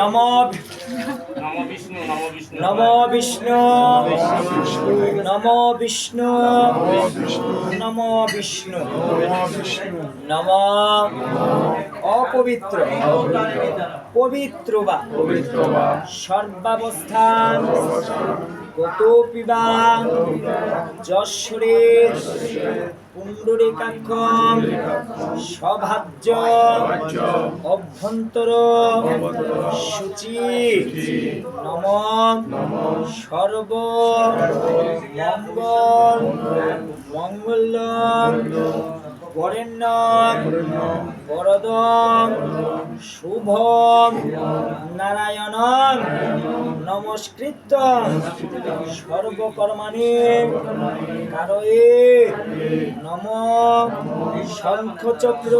নম নম বিষ্ণু নম বিষ্ণু। নম বিষ্ণু। নম বিষ্ণু। নম বিষ্ণু। নম অপবিত্র। পবিত্র বা। সর্বাবস্থান। কতোপি বা যশ্বরের পুণ্ডরিকাক্ষ সভাজ্য অভ্যন্তর, সূচি, নম, সর্ব, মঙ্গল মঙ্গল বরেণ্য বরদ শুভ নারায়ণ নমস্কৃত। সর্বকর্মাণি কারয়ে নম শঙ্খচক্র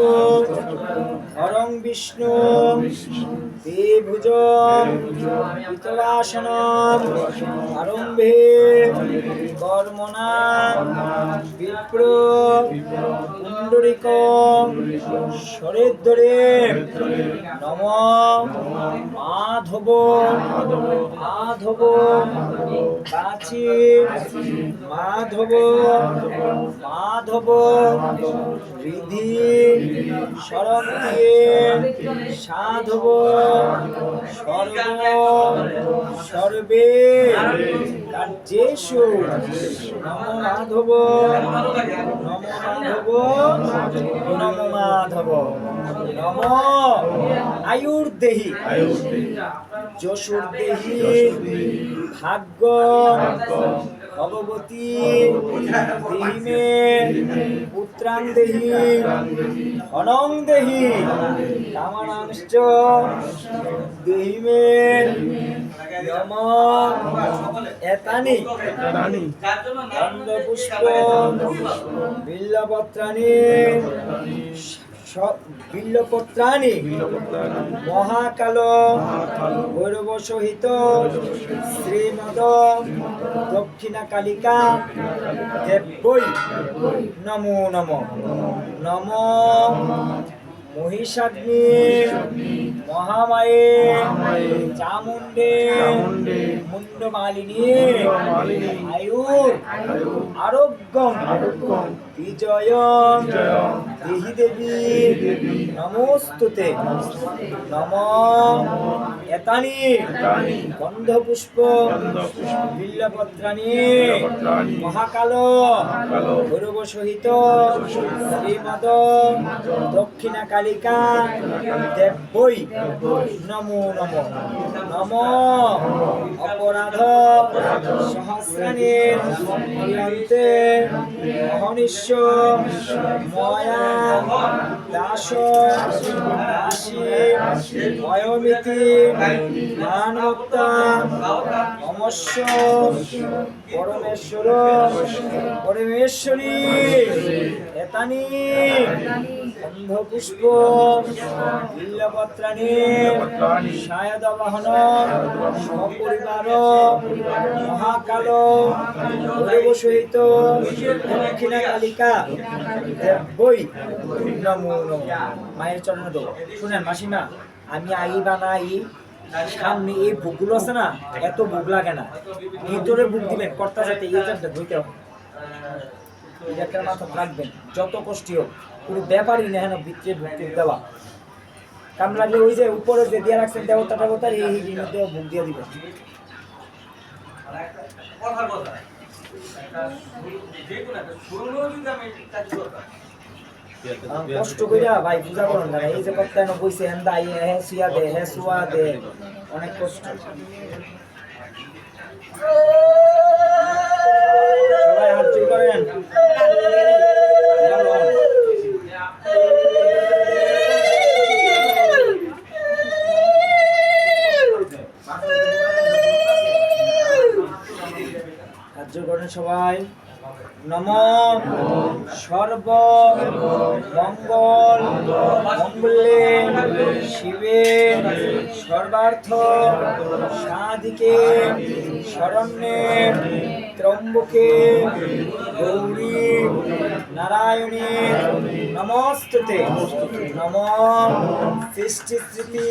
হরং বিষ্ণু দেভুজ পিতলাসন আরম্ভে কর্মণা বিপ্র পুণ্ডরিক সরেদ্দরে নম মাধব। মাধব। কাছি মাধব। মাধব। রিধি শরণ দিয়ে সাধব। সর্ব সর্বে কার্যেষু নম মাধব নম মাধব নম মাধব নম আয়ুর্দেহি যশুর্দেহি ভাগ্য ভগবতী। দেহি মে পুত্রাং দেহি ধনং দেহি কামানাংশ্চ দেহি মে নম এতানি। বিল্লপত্রাণি। স- বিল্লপত্রাণি। মহাকাল। ভৈরব সহিত শ্রীমদ দক্ষিণা কালিকা দেবৈ নমো নম। নম মহিষাগ্নি। মহামায়ে। চামুণ্ডে। মুন্ডমালিনী আয়ুর। আরোগ্যম। বিজয় দেহি দেবী নমস্তুতে। নম। এতানি। গন্ধপুষ্প। বিল্লপত্রাণী মহাকাল। ভৈরব সহিত শ্রীমদ। দক্ষিণা কালিকা দেবৈ নমো নম। নম। অপরাধ। সহস্রাণীর। অহনিশ্ব ময়া দাস দাসী মানবতা অমস্য পরমেশ্বর পরমেশ্বরী এতানি অন্ধপুষ্প বিল্লপত্রাণী সায়দ বাহন সপরিবার মহাকাল ভৈরব সহিত দক্ষিণা কালিকা বই নমো মায়ের চরণ দো শুনেন মাসিমা আমি আই বানাই সামনে এই বুকগুলো আছে না এত বুক লাগে না। ভিতরে বুক দিবেন কর্তা যাতে এই চারটা ধুইতে হবে মাথা রাখবেন যত কষ্টই হোক। কোনো ব্যাপারই না হেন ভিতরে ঢুকতে দেওয়া। কাম লাগলে ওই যে উপরে যে দিয়ে রাখছেন দেবতা দেবতা এই এই জিনিসটাও বুক দিয়ে আহ, কষ্ট কইরা ভাই পূজা করুন না এই যে কর্তা এনে বইছে হেন দাই হে সুয়া দে হে সুয়া দে অনেক কষ্ট। নম। সর্ব মঙ্গল। মঙ্গলে শিবে সর্বার্থ। সাধিকে শরণ্যে ত্রম্বকে গৌরী নারায়ণী নমস্তুতে। নম সৃষ্টি স্মৃতি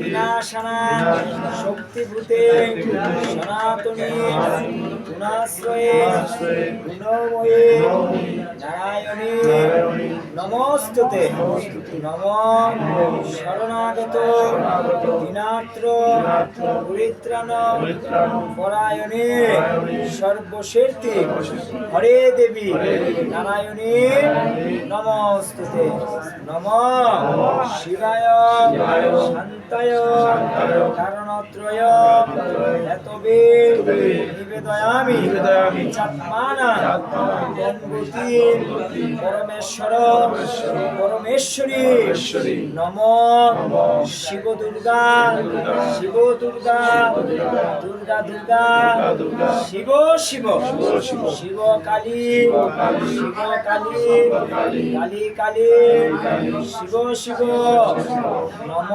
বিনাশনা শক্তিভূতে সনাতনী গুণাশ্রয়ে গুণময়ে নারায়ণী নমস্তুতে। নম শরণাগত দীনাত্র পরিত্রাণ পরায়ণে সর্বশের্তি হরে দেবী নারায়ণী নমস্তুতে। নম শিবায় শান্তায় কারণত্রয় এতবে নিবেদয়ামি চাত্মানা পরমেশ্বর। পরমেশ্বরী। নম। শিব দুর্গা শিব দুর্গা দুর্গা দুর্গা শিব শিব। শিব কালী। শিব কালী। কালী কালী। শিব শিব। নম।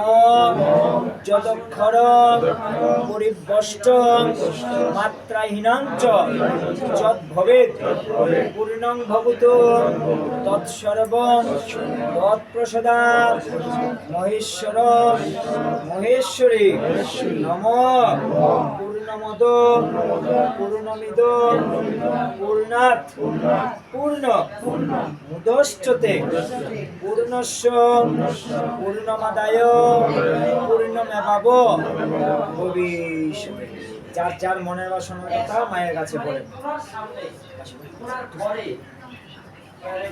যদক্ষর পরিবষ্ট মাত্রাহীনাঞ্চ যদ ভবেৎ পূর্ণং ভবত তৎসর্বং তৎপ্রসাদাৎ মহেশ্বর মহেশ্বরী নম। পূর্ণমদ পূর্ণমিদ পূর্ণাৎ পূর্ণ মুদশ্চতে পূর্ণস্য, পূর্ণমাদায় পূর্ণমেভাব ভবিষ্যতে যার যার মনের বাসনার কথা মায়ের কাছে ঘরে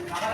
খাবার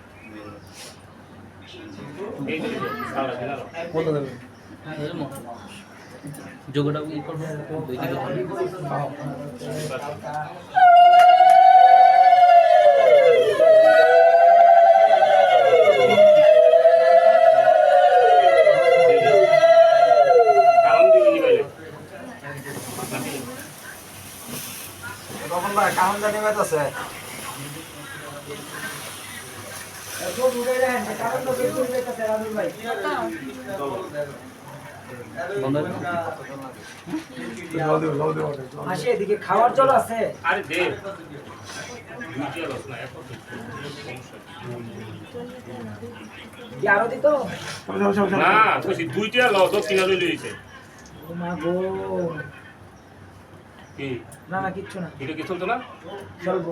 যোগটা ই করব দুই কাহন জানি আছে খাওয়ার জল আছে আরে দে। না আরও দিত দুইটা লস কিনা কি না না কিচ্ছু না। এটা কি? চলতো না চলবো।